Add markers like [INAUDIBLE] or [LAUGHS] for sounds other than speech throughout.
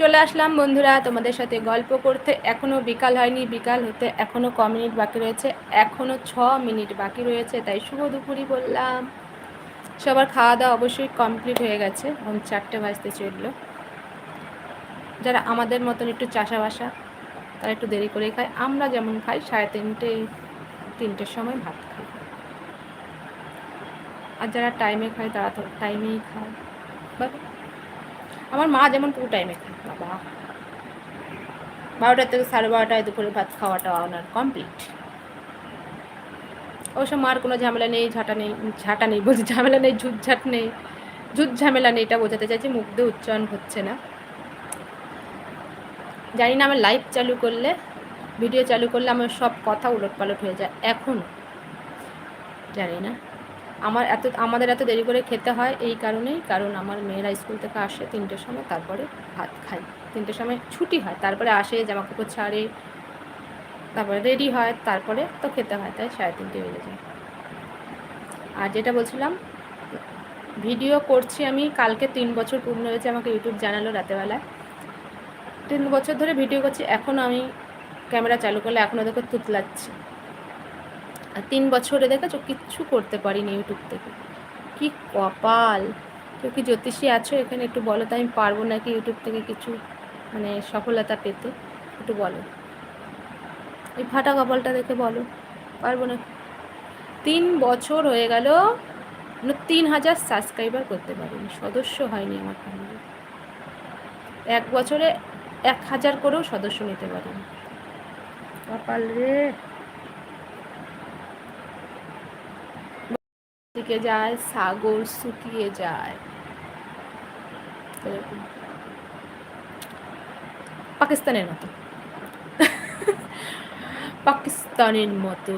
চলে আসলাম বন্ধুরা, তোমাদের সাথে গল্প করতে এখনও বিকাল হয়নি, বিকাল হতে এখনও ক মিনিট বাকি রয়েছে এখনও ছ মিনিট বাকি রয়েছে, তাই শুভ দুপুরই বললাম। সবার খাওয়া দাওয়া অবশ্যই কমপ্লিট হয়ে গেছে এবং চারটে বাজতে চলল। যারা আমাদের মতন একটু চাষাবাসা, তারা একটু দেরি করেই খায়, আমরা যেমন খাই, সাড়ে তিনটে, তিনটের সময় ভাত খাই। আর যারা টাইমে খায়, তারা তো টাইমেই খায়। বাবা আমার মা যেমন পুরো টাইমে খায়, বাবা। বারোটার থেকে সাড়ে বারোটায় দুপুরে ভাত খাওয়াটা ওনার কমপ্লিট অবশ্য মার কোনো ঝামেলা নেই, ঝাঁটা নেই ঝাঁটা নেই বলছি ঝামেলা নেই, ঝুটঝাট নেই। ঝুট ঝামেলা নেই, এটা বোঝাতে চাইছি মুখ দিয়ে উচ্চারণ হচ্ছে না। জানি না আমার লাইভ চালু করলে ভিডিও চালু করলে আমার সব কথা উলট পালট হয়ে যায়, এখন। জানি না। আমার এত, আমাদের এত দেরি করে খেতে হয় এই কারণেই, কারণ আমার মেয়েরা স্কুল থেকে আসে তিনটের সময়, তারপরে ভাত খাই। তিনটের সময় ছুটি হয়, তারপরে আসে জামা কাপড় ছাড়ে, তারপরে রেডি হয়, তারপরে তো খেতে হয়, তাই সাড়ে তিনটে বেজে যায়। আর যেটা বলছিলাম, ভিডিও করছি আমি, কালকে তিন বছর পূর্ণ হয়েছে আমাকে ইউটিউব জানালো রাতেবেলায়। তিন বছর ধরে ভিডিও করছি এখনও আমি ক্যামেরা চালু করলে এখনও দেখো তুতলাচ্ছি। তিন বছরে দেখেছ? কিচ্ছু করতে পারিনি ইউটিউব থেকে। কি কপাল! কেউ কি জ্যোতিষী আছো এখানে? একটু বলো তো, আমি পারব নাকি ইউটিউব থেকে কিছু মানে সফলতা পেতে? একটু বলো। এই ফাটা কপালটা দেখে বলো। পারব না। তিন বছর হয়ে গেল তিন হাজার সাবস্ক্রাইবার করতে পারিনি। সদস্য হয়নি আমার ফ্যামিলি এক বছরে এক হাজার করেও সদস্য নিতে পারিনি। কপাল রে! দিকে যায়, সাগর শুকিয়ে যায়। পাকিস্তানের মতো। [LAUGHS] পাকিস্তানের মতো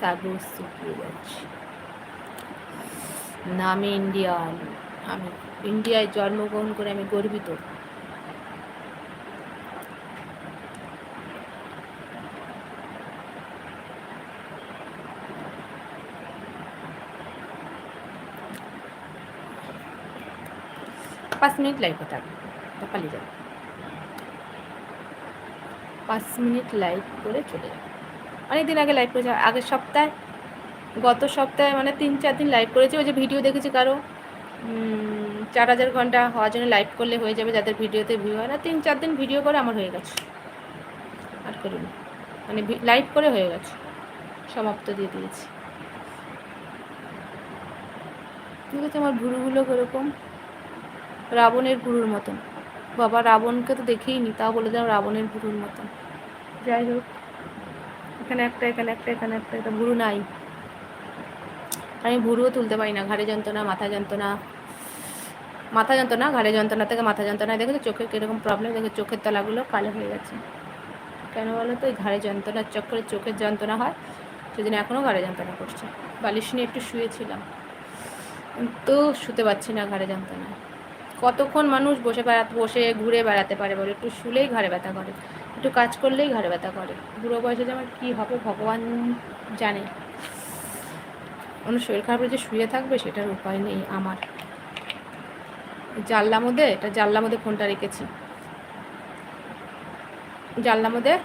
সাগর শুকিয়ে যাচ্ছে। নামে ইন্ডিয়ান, আমি ইন্ডিয়ায় জন্মগ্রহণ করে আমি গর্বিত। পাঁচ মিনিট লাইভে থাকবে পালিয়ে যাবে। পাঁচ মিনিট লাইভ করে চলে যাবে। অনেকদিন আগে লাইভ করেছে, আগের সপ্তাহে, গত সপ্তাহে মানে তিন চার দিন লাইভ করেছি, ওই যে ভিডিও দেখেছি কারও চার হাজার ঘণ্টা হওয়ার জন্য লাইভ করলে হয়ে যাবে, যাদের ভিডিওতে ভিউ হয় না, তিন চার দিন ভিডিও করে আমার হয়ে গেছে। আর করিনি। মানে লাইভ করে হয়ে গেছে। সমাপ্ত দিয়ে দিয়েছি। ঠিক আছে, আমার ভুরুগুলো কীরকম রাবণের গুরুর মতন। বাবা রাবণকে তো দেখেই নি তাও বলে দিলাম রাবণের গুরুর মতন। যাই হোক, এখানে একটা এখানে একটা এখানে একটা, এটা ভুরু নাই। আমি ভুরুও তুলতে পারি না, ঘাড়ে যন্ত্রণা, মাথা যন্ত্রণা। মাথা যন্ত্রণা, ঘাড়ে যন্ত্রণা থেকে মাথা যন্ত্রণা দেখেছ? চোখের কীরকম প্রবলেম দেখে চোখের তলাগুলো কালো হয়ে গেছে। কেন বলো তো? ওই ঘাড়ে যন্ত্রণার চক্করে চোখের যন্ত্রণা হয় সেদিন এখনও ঘাড়ে যন্ত্রণা করছে। বালিশ নিয়ে একটু শুয়েছিলাম। তো শুতে পারছি না ঘাড়ে যন্ত্রণা কতক্ষণ মানুষ বসে বেড়াতে বসে ঘুরে বেড়াতে পারে বলে? একটু শুলেই ঘাড়ে ব্যথা করে। একটু কাজ করলেই ঘাড়ে ব্যথা করে। বুড়ো বয়সে যে আমার কী হবে ভগবান জানে। অন্য শরীর খারাপ যে শুয়ে থাকবে সেটার উপায় নেই আমার। জানলার মধ্যে এটা জানলার মধ্যে ফোনটা রেখেছি। জানলার মধ্যে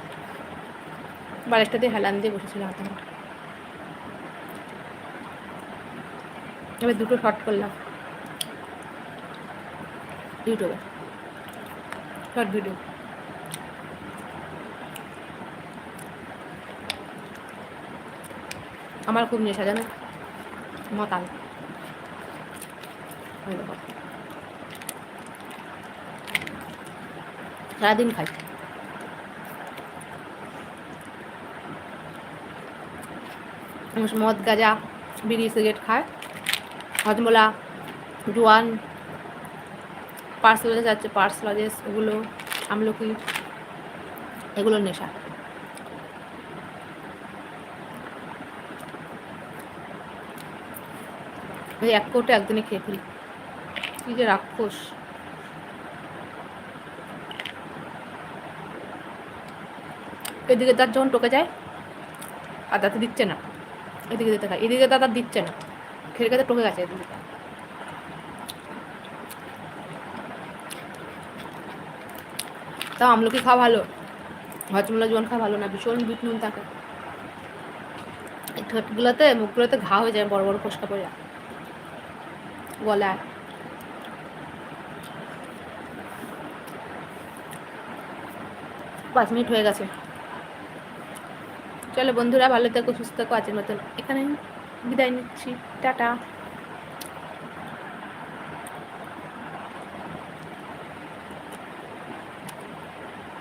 বালিশটা দিয়ে হেলান দিয়ে বসেছিলাম হাতে। এবার দুটো শর্ট করলাম। ইউটিউবে। Short video. আমার খুব নেশা, জানো? মাতাল। সারাদিন খাই। মদ গাজা, বিড়ি, সিগারেট খায়। হজমোলা জোয়ান পার্সেলাইজ আছে পার্সেলাইজেস এগুলো, আমলকি, এগুলোর নেশা। ওই এক কোটে একদিনে খেয়ে ফেলি। কি যে রাক্ষস। এদিকে তার যখন টোকে যায়, আর দাঁতে দিচ্ছে না। এদিকে দিতে খায় এদিকে দাদা দিচ্ছে না। খেলে খেতে টোকে গেছে এদিকে। তাও আমলকি খাওয়া ভালো। হজমলা জোয়ান খাওয়া ভালো না, ভীষণ বিট নুন থাকে। ঠোঁটগুলোতে, মুখগুলোতে ঘা হয়ে যায়, বড় বড় ফোসকা পড়ে গলায়। পাঁচ মিনিট হয়ে গেছে। চলো বন্ধুরা, ভালো থেকো, সুস্থ থেকো আজের মতন এখানে বিদায় নিচ্ছি। টাটা।